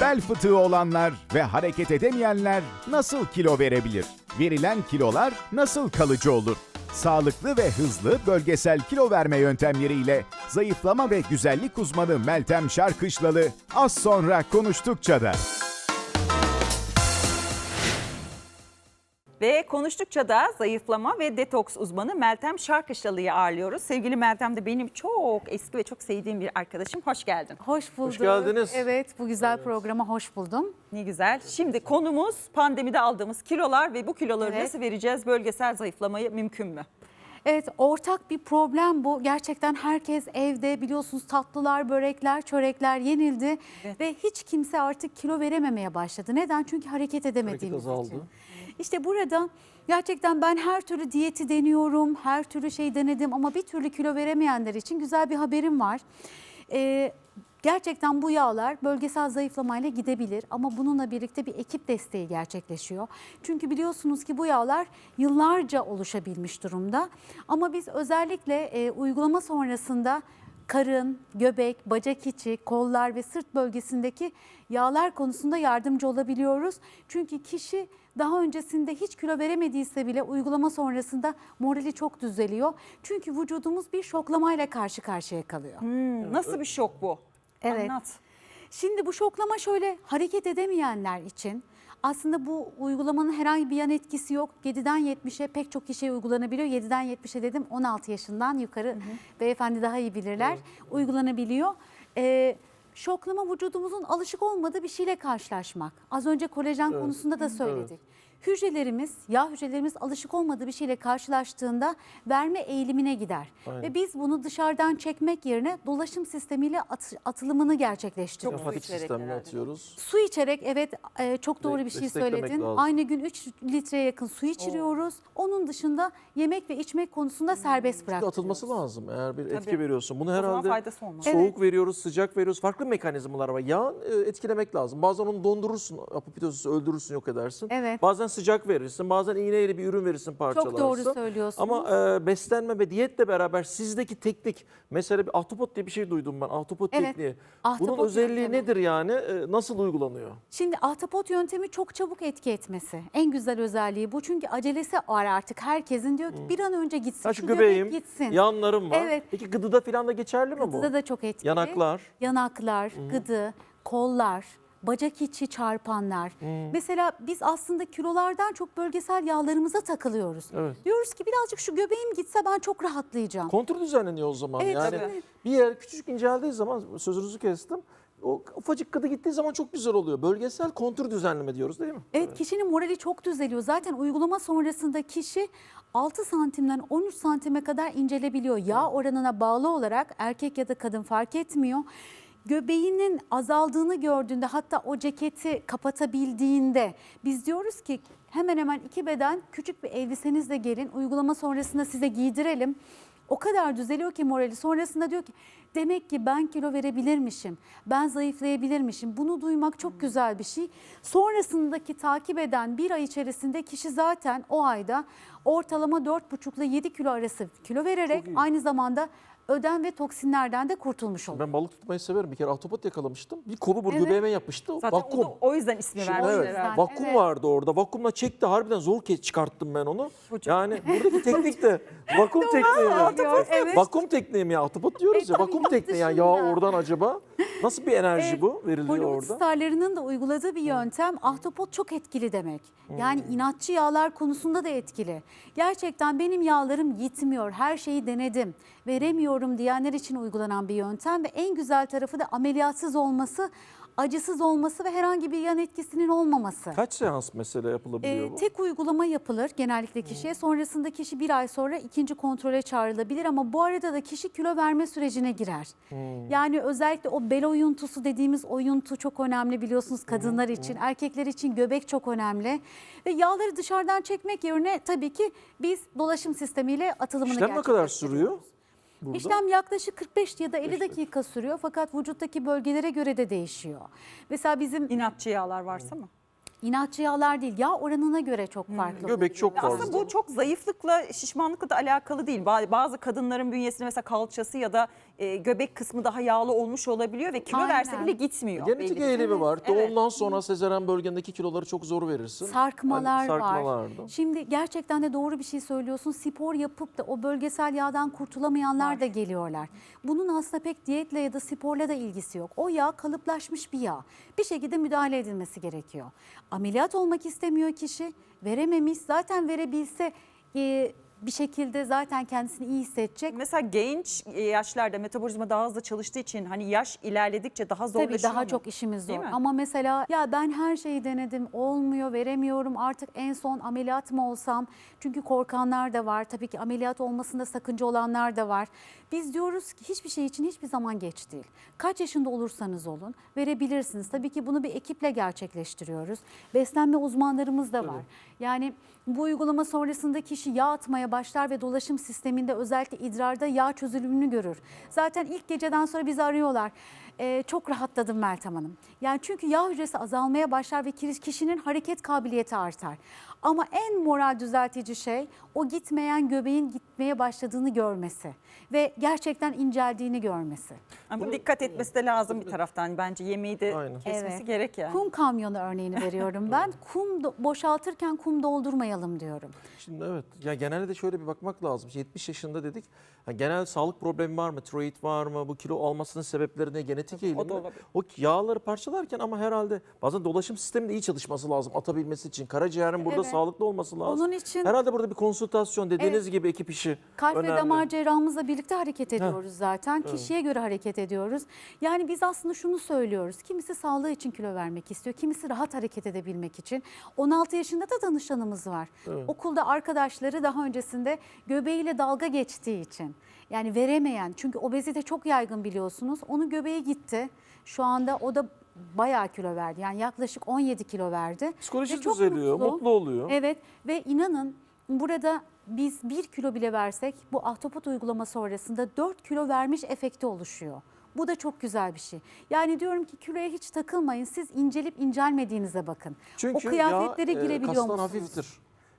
Bel fıtığı olanlar ve hareket edemeyenler nasıl kilo verebilir? Verilen kilolar nasıl kalıcı olur? Sağlıklı ve hızlı bölgesel kilo verme yöntemleriyle zayıflama ve güzellik uzmanı Meltem Şarkışlalı az sonra konuştukça da. Ve konuştukça da zayıflama ve detoks uzmanı Meltem Şarkışlalı'yı ağırlıyoruz. Sevgili Meltem de benim çok eski ve çok sevdiğim bir arkadaşım. Hoş geldin. Hoş bulduk. geldiniz. Evet bu güzel programa hoş buldum. Ne güzel. Şimdi konumuz pandemide aldığımız kilolar ve bu kiloları Evet. nasıl vereceğiz? Bölgesel zayıflamayı mümkün mü? Evet ortak bir problem bu. Gerçekten herkes evde biliyorsunuz tatlılar, börekler, çörekler yenildi. Evet. Ve hiç kimse artık kilo verememeye başladı. Neden? Çünkü hareket edemediğimiz azaldı. için. İşte burada gerçekten ben her türlü diyeti deniyorum, her türlü şey denedim ama bir türlü kilo veremeyenler için güzel bir haberim var. Ee, gerçekten bu yağlar bölgesel zayıflamayla gidebilir ama bununla birlikte bir ekip desteği gerçekleşiyor. Çünkü biliyorsunuz ki bu yağlar yıllarca oluşabilmiş durumda ama biz özellikle e, uygulama sonrasında karın, göbek, bacak içi, kollar ve sırt bölgesindeki yağlar konusunda yardımcı olabiliyoruz. Çünkü kişi daha öncesinde hiç kilo veremediyse bile uygulama sonrasında morali çok düzeliyor. Çünkü vücudumuz bir şoklamayla karşı karşıya kalıyor. Hmm, nasıl bir şok bu? Evet. Anlat. Şimdi bu şoklama şöyle hareket edemeyenler için aslında bu uygulamanın herhangi bir yan etkisi yok. 7'den 70'e pek çok kişiye uygulanabiliyor. 7'den 70'e dedim 16 yaşından yukarı beyefendi daha iyi bilirler. Uygulanabiliyor. Ee, şoklama vücudumuzun alışık olmadığı bir şeyle karşılaşmak. Az önce kolajen konusunda da söyledik. Hücrelerimiz, yağ hücrelerimiz alışık olmadığı bir şeyle karşılaştığında verme eğilimine gider. Ve biz bunu dışarıdan çekmek yerine dolaşım sistemiyle at- atılımını gerçekleştiriyoruz. Çok Sempatik içerek sistemini herhalde. atıyoruz. Su içerek evet e, çok doğru bir şey söyledin. lazım. Aynı gün 3 litreye yakın su içiriyoruz. Onun dışında yemek ve içmek konusunda serbest Çünkü bırakıyoruz. atılması lazım eğer bir etki Tabii. veriyorsun. Bunu herhalde soğuk Evet. veriyoruz, sıcak veriyoruz. Farklı mekanizmalar var. Yağın e, etkilemek lazım. Bazen onu dondurursun, apoptozisi öldürürsün, yok edersin. Evet. Bazen sıcak verirsin, bazen iğneyle bir ürün verirsin, parçalarsın. doğru söylüyorsunuz. Ama e, beslenme ve diyetle beraber sizdeki teknik, mesela bir ahtapot diye bir şey duydum ben, ahtapot Evet, tekniği. ahtapot Bunun özelliği yöntemi. nedir yani? E, nasıl uygulanıyor? Şimdi ahtapot yöntemi çok çabuk etki etmesi. En güzel özelliği bu. Çünkü acelesi var artık herkesin. Diyor ki bir an önce gitsin. Ha, şu şu göbek göbeğim, gitsin. yanlarım var. Evet. Peki gıdıda falan da geçerli mi bu? Gıdıda da çok etkili. Yanaklar. Yanaklar, gıdı, kollar, bacak içi çarpanlar. Mesela biz aslında kilolardan çok bölgesel yağlarımıza takılıyoruz. Evet. Diyoruz ki birazcık şu göbeğim gitse ben çok rahatlayacağım. Kontrol düzenleniyor o zaman. Evet, yani tabii. bir yer küçücük inceldiği zaman sözünüzü kestim. O ufacık gıdı gittiği zaman çok güzel oluyor. Bölgesel kontur düzenleme diyoruz değil mi? Evet kişinin morali çok düzeliyor. Zaten uygulama sonrasında kişi 6 santimden 13 santime kadar incelebiliyor. Yağ oranına bağlı olarak erkek ya da kadın fark etmiyor. Göbeğinin azaldığını gördüğünde hatta o ceketi kapatabildiğinde biz diyoruz ki hemen hemen iki beden küçük bir elbisenizle gelin uygulama sonrasında size giydirelim. O kadar düzeliyor ki morali. Sonrasında diyor ki demek ki ben kilo verebilirmişim. Ben zayıflayabilirmişim. Bunu duymak çok güzel bir şey. Sonrasındaki takip eden bir ay içerisinde kişi zaten o ayda ortalama 4,5 ile 7 kilo arası kilo vererek aynı zamanda ödem ve toksinlerden de kurtulmuş oluyor. Ben balık tutmayı severim. Bir kere ahtapot yakalamıştım. Bir kolu bu Evet. göbeğime yapıştı. Zaten vakum. o, da o yüzden ismi Şimdi vermişler evet, herhalde. vakum Evet. vardı orada. Vakumla çekti. Harbiden zor ke- çıkarttım ben onu. Çok- Yani buradaki teknik de vakum tekniği mi? Ahtapot, evet. Vakum tekniği mi ya? Ahtapot diyoruz E, ya. Vakum tekniği yani yağ dışında. oradan acaba. Nasıl bir enerji Evet, bu veriliyor Hollywood orada? starlarının da uyguladığı bir yöntem ahtapot çok etkili demek. Yani inatçı yağlar konusunda da etkili. Gerçekten benim yağlarım gitmiyor, her şeyi denedim, veremiyorum diyenler için uygulanan bir yöntem ve en güzel tarafı da ameliyatsız olması, acısız olması ve herhangi bir yan etkisinin olmaması. Kaç seans mesela yapılabiliyor Ee, bu? tek uygulama yapılır genellikle kişiye. Sonrasında kişi bir ay sonra ikinci kontrole çağrılabilir ama bu arada da kişi kilo verme sürecine girer. Yani özellikle o bel oyuntusu dediğimiz oyuntu çok önemli biliyorsunuz kadınlar için. Erkekler için göbek çok önemli. Ve yağları dışarıdan çekmek yerine tabii ki biz dolaşım sistemiyle atılımını İşlem ne kadar sürüyor? Burada? İşlem yaklaşık 45 ya da 50 dakika sürüyor fakat vücuttaki bölgelere göre de değişiyor. Mesela bizim İnatçı yağlar varsa mı? inatçı yağlar değil yağ oranına göre çok farklı. Göbek çok fazla. Aslında bu çok zayıflıkla, şişmanlıkla da alakalı değil. Ba- Bazı kadınların bünyesinde mesela kalçası ya da e, göbek kısmı daha yağlı olmuş olabiliyor ve kilo Aynen. verse bile gitmiyor. Genetik belli bir- eğilimi var. Evet. Doğumdan sonra sezeren bölgendeki kiloları çok zor verirsin. Sarkmalar, Hani sarkmalar var. da. Şimdi gerçekten de doğru bir şey söylüyorsun. Spor yapıp da o bölgesel yağdan kurtulamayanlar da geliyorlar. Bunun aslında pek diyetle ya da sporla da ilgisi yok. O yağ kalıplaşmış bir yağ. Bir şekilde müdahale edilmesi gerekiyor. Ameliyat olmak istemiyor kişi. Verememiş. Zaten verebilse e, bir şekilde zaten kendisini iyi hissedecek. Mesela genç e, yaşlarda metabolizma daha hızlı çalıştığı için hani yaş ilerledikçe daha zorlaşıyor Tabii daha mu? çok işimiz zor. Ama mesela ya ben her şeyi denedim olmuyor veremiyorum artık en son ameliyat mı olsam? Çünkü korkanlar da var. Tabii ki ameliyat olmasında sakınca olanlar da var. Biz diyoruz ki hiçbir şey için hiçbir zaman geç değil. Kaç yaşında olursanız olun verebilirsiniz. Tabii ki bunu bir ekiple gerçekleştiriyoruz. Beslenme uzmanlarımız da var. Yani bu uygulama sonrasında kişi yağ atmaya başlar ve dolaşım sisteminde özellikle idrarda yağ çözülümünü görür. Zaten ilk geceden sonra bizi arıyorlar. Ee, çok rahatladım Meltem Hanım. Yani çünkü yağ hücresi azalmaya başlar ve kişi- kişinin hareket kabiliyeti artar. Ama en moral düzeltici şey o gitmeyen göbeğin gitmeye başladığını görmesi ve gerçekten inceldiğini görmesi. Ama dikkat etmesi de lazım bir taraftan bence yemeği de Aynen. kesmesi Evet. gerek yani. Kum kamyonu örneğini veriyorum ben. Kum do- boşaltırken kum doldurmayalım diyorum. Şimdi evet. Ya genelde de şöyle bir bakmak lazım. 70 yaşında dedik. Ha, genel sağlık problemi var mı? Tiroid var mı? Bu kilo almasının sebepleri ne? Genetik eğilimi. o da mi? olabilir. O yağları parçalarken ama herhalde bazen dolaşım sisteminin iyi çalışması lazım atabilmesi için. Karaciğerin burada Evet. Sağlıklı olması lazım. Onun için- Herhalde burada bir konsültasyon dediğiniz gibi ekip işi Kalp önemli. ve damar cerrahımızla birlikte hareket ediyoruz zaten. Kişiye göre hareket ediyoruz. Yani biz aslında şunu söylüyoruz. Kimisi sağlığı için kilo vermek istiyor. Kimisi rahat hareket edebilmek için. 16 yaşında da danışanımız var. Okulda arkadaşları daha öncesinde göbeğiyle dalga geçtiği için. Yani veremeyen çünkü obezite çok yaygın biliyorsunuz. Onun göbeği gitti. Şu anda o da bayağı kilo verdi. Yani yaklaşık 17 kilo verdi. Psikolojisi çok düzeliyor, mutlu oluyor. Evet ve inanın burada biz bir kilo bile versek bu ahtapot uygulama sonrasında 4 kilo vermiş efekti oluşuyor. Bu da çok güzel bir şey. Yani diyorum ki kiloya hiç takılmayın. Siz incelip incelmediğinize bakın. Çünkü o kıyafetlere yağ, e, girebiliyor kastan musunuz? hafiftir.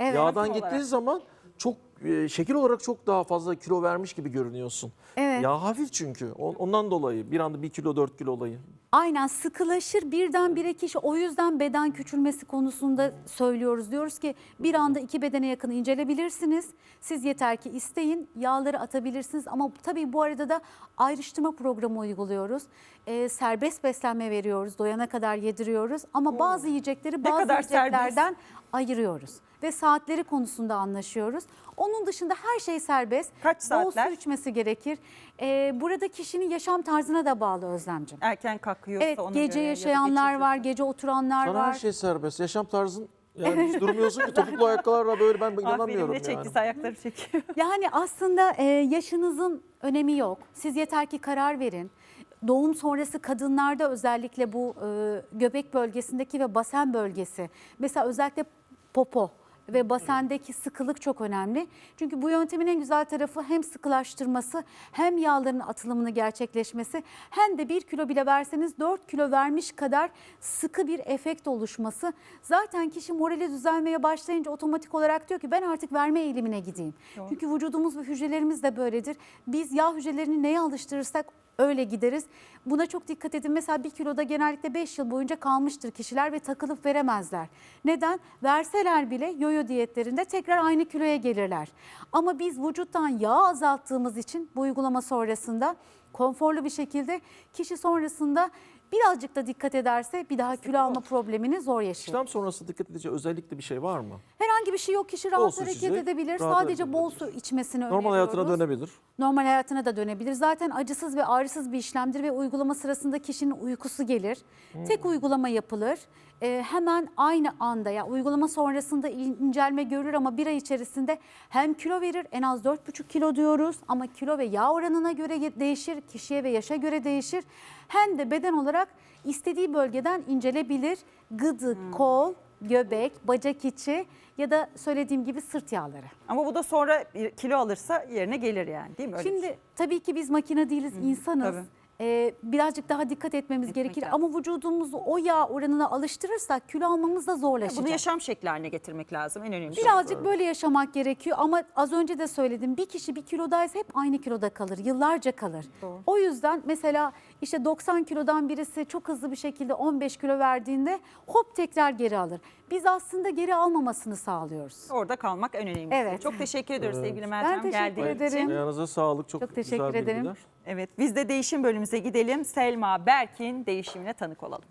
Evet. Yağdan gittiği olarak. zaman çok e, şekil olarak çok daha fazla kilo vermiş gibi görünüyorsun. Evet. Yağ hafif çünkü. On- Ondan dolayı bir anda 1 kilo 4 kilo olayı. Aynen sıkılaşır birdenbire kişi o yüzden beden küçülmesi konusunda söylüyoruz. Diyoruz ki bir anda iki bedene yakın incelebilirsiniz. Siz yeter ki isteyin yağları atabilirsiniz ama tabii bu arada da ayrıştırma programı uyguluyoruz. Ee, serbest beslenme veriyoruz doyana kadar yediriyoruz ama bazı yiyecekleri bazı kadar yiyeceklerden ayırıyoruz. Ve saatleri konusunda anlaşıyoruz. Onun dışında her şey serbest. Kaç Bol saatler? su içmesi gerekir. Ee, burada kişinin yaşam tarzına da bağlı Özlemciğim. Erken kalkıyorsa Evet ona gece göre ya yaşayanlar geç var, gece oturanlar Sana var. her şey serbest. Yaşam tarzın yani hiç durmuyorsun ki topuklu ayakkabılarla böyle ben inanamıyorum yani. çektiyse ayakları çekiyor. Yani aslında e, yaşınızın önemi yok. Siz yeter ki karar verin. Doğum sonrası kadınlarda özellikle bu e, göbek bölgesindeki ve basen bölgesi. Mesela özellikle popo ve basendeki sıkılık çok önemli. Çünkü bu yöntemin en güzel tarafı hem sıkılaştırması hem yağların atılımını gerçekleşmesi hem de bir kilo bile verseniz 4 kilo vermiş kadar sıkı bir efekt oluşması. Zaten kişi morali düzelmeye başlayınca otomatik olarak diyor ki ben artık verme eğilimine gideyim. Çünkü vücudumuz ve hücrelerimiz de böyledir. Biz yağ hücrelerini neye alıştırırsak öyle gideriz. Buna çok dikkat edin. Mesela bir kiloda genellikle 5 yıl boyunca kalmıştır kişiler ve takılıp veremezler. Neden? Verseler bile yoyo diyetlerinde tekrar aynı kiloya gelirler. Ama biz vücuttan yağ azalttığımız için bu uygulama sonrasında konforlu bir şekilde kişi sonrasında birazcık da dikkat ederse bir daha kilo alma problemini zor yaşıyor. İşlem sonrası dikkat edeceği özellikle bir şey var mı? Herhangi bir şey yok. Kişi rahat Bol su hareket içecek, edebilir. rahat Sadece hareket bol edebilir. su içmesini Normal hayatına öneriyoruz. dönebilir. Normal hayatına da dönebilir. Zaten acısız ve ağrısız bir işlemdir ve uygulama sırasında kişinin uykusu gelir. Tek uygulama yapılır. Ee, hemen aynı anda ya uygulama sonrasında in- incelme görür ama bir ay içerisinde hem kilo verir en az 4,5 kilo diyoruz ama kilo ve yağ oranına göre değişir, kişiye ve yaşa göre değişir. Hem de beden olarak istediği bölgeden incelebilir. Gıdı, kol, göbek, bacak içi ya da söylediğim gibi sırt yağları. Ama bu da sonra kilo alırsa yerine gelir yani değil mi? Öyle Şimdi şey. tabii ki biz makine değiliz, insanız. tabii. e, birazcık daha dikkat etmemiz Etmek gerekir. lazım. Ama vücudumuzu o yağ oranına alıştırırsak kilo almamız da zorlaşacak. Bunu yaşam şekli haline getirmek lazım en önemli. şey. Birazcık böyle yaşamak gerekiyor ama az önce de söyledim bir kişi bir kilodaysa hep aynı kiloda kalır, yıllarca kalır. O yüzden mesela işte 90 kilodan birisi çok hızlı bir şekilde 15 kilo verdiğinde hop tekrar geri alır. Biz aslında geri almamasını sağlıyoruz. Orada kalmak en önemlisi. Evet. Çok teşekkür ediyoruz sevgili Meltem teşekkür geldiğin için. ederim. Ayağınıza sağlık. Çok, Çok teşekkür güzel ederim. bilgiler. Evet biz de değişim bölümümüze gidelim. Selma Berk'in değişimine tanık olalım.